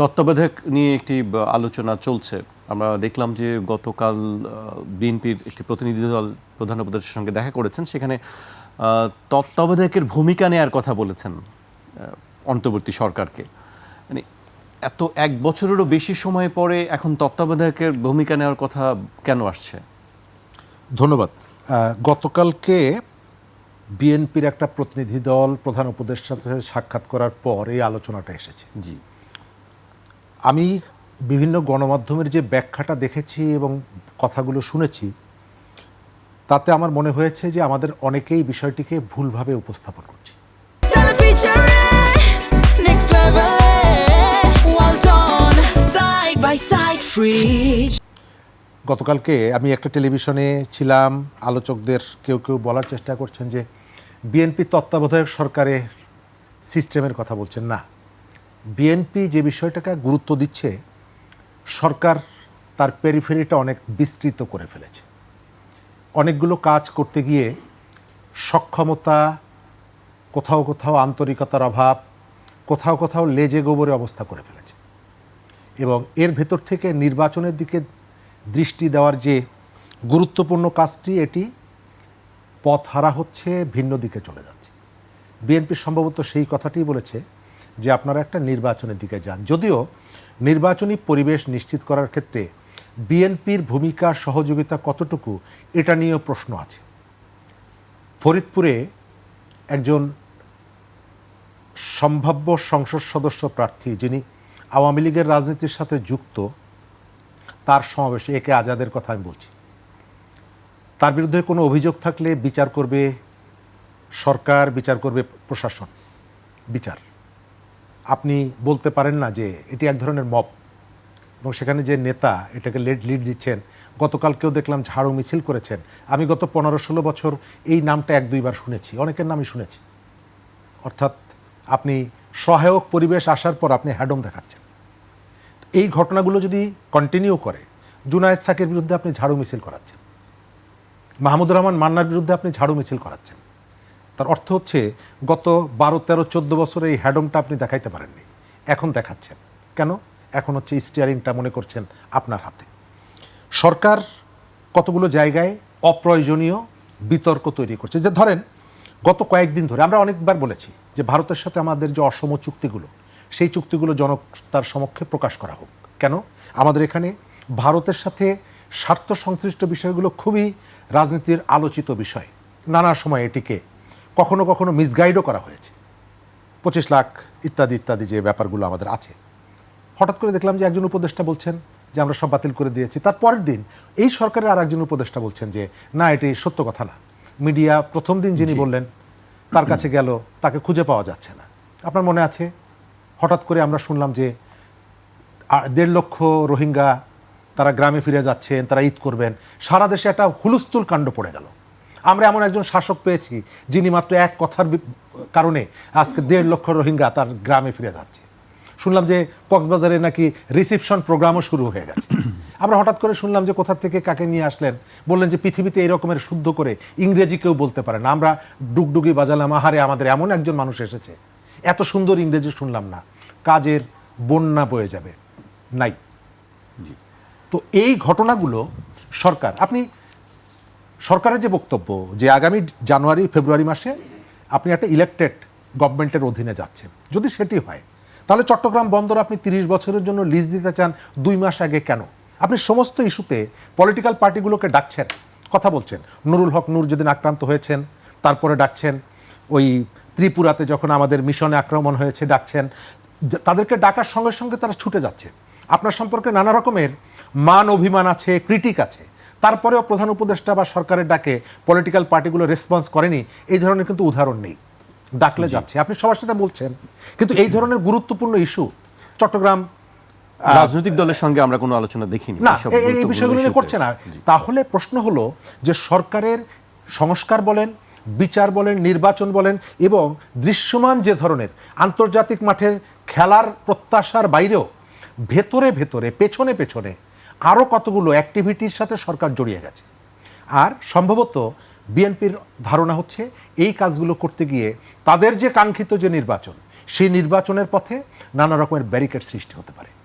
তত্ত্বাবধায়ক নিয়ে একটি আলোচনা চলছে। আমরা দেখলাম যে গতকাল বিএনপির একটি প্রতিনিধি দল প্রধান উপদেষ্টার সঙ্গে দেখা করেছেন। সেখানে তত্ত্বাবধায়কের ভূমিকা নেয়ার কথা বলেছেন অন্তর্বর্তী সরকারকে। মানে এত এক বছরেরও বেশি সময় পরে এখন তত্ত্বাবধায়কের ভূমিকা নেওয়ার কথা কেন আসছে? ধন্যবাদ। গতকালকে বিএনপির একটা প্রতিনিধি দল প্রধান উপদেষ্টার সাথে সাক্ষাৎ করার পর এই আলোচনাটা এসেছে। জি। আমি বিভিন্ন গণমাধ্যমের যে ব্যাখ্যাটা দেখেছি এবং কথাগুলো শুনেছি তাতে আমার মনে হয়েছে যে আমাদের অনেকেই বিষয়টিকে ভুলভাবে উপস্থাপন করছি. গতকালকে আমি একটা টেলিভিশনে ছিলাম আলোচকদের কেউ কেউ বলার চেষ্টা করছেন যে বিএনপি তত্ত্বাবধায়ক সরকারের সিস্টেমের কথা বলছেন না বিএনপি যে বিষয়টাকে গুরুত্ব দিচ্ছে, সরকার তার পেরিফেরিটা অনেক বিস্তৃত করে ফেলেছে। অনেকগুলো কাজ করতে গিয়ে সক্ষমতা, কোথাও কোথাও আন্তরিকতার অভাব, কোথাও কোথাও লেজে গোবরে অবস্থা করে ফেলেছে। এবং এর ভেতর থেকে নির্বাচনের দিকে দৃষ্টি দেওয়ার যে গুরুত্বপূর্ণ কাজটি, এটি পথ হারা হচ্ছে, ভিন্ন দিকে চলে যাচ্ছে। বিএনপি সম্ভবত সেই কথাটি বলেছে যে আপনারা একটা নির্বাচনের দিকে যান। যদিও নির্বাচনী পরিবেশ নিশ্চিত করার ক্ষেত্রে বিএনপির ভূমিকা, সহযোগিতা কতটুকু, এটা নিয়েও প্রশ্ন আছে। ফরিদপুরে একজন সম্ভাব্য সংসদ সদস্য প্রার্থী যিনি আওয়ামী লীগের রাজনীতির সাথে যুক্ত, তার সমাবেশে, একে আজাদের কথা আমি বলছি। তার বিরুদ্ধে কোনো অভিযোগ থাকলে বিচার করবে সরকার, বিচার করবে প্রশাসন। বিচার। আপনি বলতে পারেন না যে এটি এক ধরনের মপ এবং সেখানে যে নেতা এটাকে লেড লিড দিচ্ছেন গতকালকেও দেখলাম ঝাড়ু মিছিল করেছেন। আমি গত পনেরো ষোলো বছর এই নামটা এক দুইবার শুনেছি, অনেকের নামই শুনেছি। অর্থাৎ আপনি সহায়ক পরিবেশ আসার পর আপনি হ্যাডম দেখাচ্ছেন। এই ঘটনাগুলো যদি কন্টিনিউ করে, জুনায়েদ সাকের বিরুদ্ধে আপনি ঝাড়ু মিছিল করাচ্ছেন। মাহমুদুর রহমান মান্নার বিরুদ্ধে আপনি ঝাড়ু মিছিল করাচ্ছেন। তার অর্থ হচ্ছে গত বারো, তেরো, চোদ্দ বছরে এই হ্যাডমটা আপনি দেখাইতে পারেননি। এখন দেখাচ্ছেন। কেন? এখন হচ্ছে স্টিয়ারিংটা মনে করছেন আপনার হাতে। সরকার কতগুলো জায়গায় অপ্রয়োজনীয় বিতর্ক তৈরি করছে। যে ধরেন, গত কয়েকদিন ধরে আমরা অনেকবার বলেছি যে ভারতের সাথে আমাদের যে অসম চুক্তিগুলো, সেই চুক্তিগুলো জনতার সমক্ষে প্রকাশ করা হোক। কেন? আমাদের এখানে ভারতের সাথে স্বার্থ সংশ্লিষ্ট বিষয়গুলো খুবই রাজনীতির আলোচিত বিষয়। নানা সময় এটিকে কখনো কখনো মিসগাইডও করা হয়েছে। পঁচিশ লাখ ইত্যাদি ইত্যাদি যে ব্যাপারগুলো আমাদের আছে। হঠাৎ করে দেখলাম যে একজন উপদেষ্টা বলছেন যে আমরা সব বাতিল করে দিয়েছি। তার পরের দিন এই সরকারের আর একজন উপদেষ্টা বলছেন যে না এটি সত্য কথা না। মিডিয়া প্রথম দিন যিনি বললেন তার কাছে গেল তাকে খুঁজে পাওয়া যাচ্ছে না। আপনার মনে আছে? হঠাৎ করে আমরা শুনলাম যে দেড় লক্ষ রোহিঙ্গা তারা গ্রামে ফিরে যাচ্ছেন তারা ঈদ করবেন। সারা দেশে একটা হুলস্থুল কাণ্ড পড়ে গেল। আমরা এমন একজন শাসক পেয়েছি যিনি মাত্র এক কথার কারণে আজকে দেড় লক্ষ রোহিঙ্গা তার গ্রামে ফিরে যাচ্ছে। শুনলাম যে কক্সবাজারে নাকি রিসিপশন প্রোগ্রামও শুরু হয়ে গেছে। আমরা হঠাৎ করে শুনলাম যে কোথা থেকে কাকে নিয়ে আসলেন বললেন যে পৃথিবীতে এই রকমের শুদ্ধ করে ইংরেজি কেউ বলতে পারে না। আমরা ডুগডুগি বাজালাম আহারে আমাদের এমন একজন মানুষ এসেছে। এত সুন্দর ইংরেজি শুনলাম না। কাজের বন্যা বয়ে যাবে। নাই। তো এই ঘটনাগুলো সরকার আপনি সরকারের যে বক্তব্য যে আগামী জানুয়ারি, ফেব্রুয়ারি মাসে আপনি একটা ইলেকটেড গভর্নমেন্টের অধীনে যাচ্ছেন, যদি সেটি হয়, তাহলে চট্টগ্রাম বন্দর আপনি তিরিশ বছরের জন্য লিজ দিতে চান দুই মাস আগে কেন? আপনি সমস্ত ইস্যুতে পলিটিক্যাল পার্টিগুলোকে ডাকছেন, কথা বলছেন। নুরুল হক নূর যেদিন আক্রান্ত হয়েছেন, তারপরে ডাকছেন। ওই ত্রিপুরাতে যখন আমাদের মিশনে আক্রমণ হয়েছে, ডাকছেন। তাদেরকে ডাকার সঙ্গে সঙ্গে তারা ছুটে যাচ্ছে। আপনার সম্পর্কে নানা রকমের মান অভিমান আছে ক্রিটিক আছে। তারপরেও প্রধান উপদেষ্টা বা সরকারের ডাকে পলিটিক্যাল পার্টিগুলো রেসপন্স করেনি এই ধরনের কিন্তু উদাহরণ নেই। ডাকলে যাচ্ছে। আপনি সবার সাথে বলছেন কিন্তু এই ধরনের গুরুত্বপূর্ণ ইস্যু চট্টগ্রাম রাজনৈতিক দলের সঙ্গে আমরা কোনো আলোচনা দেখিনি। না এই- বিষয়গুলো নিয়ে করছে না তাহলে প্রশ্ন হলো যে সরকারের সংস্কার বলেন বিচার বলেন নির্বাচন বলেন এবং দৃশ্যমান যে ধরনের আন্তর্জাতিক মাঠের খেলার প্রত্যাশার বাইরেও ভেতরে ভেতরে পেছনে পেছনে আরও কতগুলো অ্যাক্টিভিটির সাথে সরকার জড়িয়ে গেছে। আর সম্ভবত বিএনপির ধারণা হচ্ছে, এই কাজগুলো করতে গিয়ে তাদের যে কাঙ্ক্ষিত যে নির্বাচন, সেই নির্বাচনের পথে নানা রকমের ব্যারিকেড সৃষ্টি হতে পারে।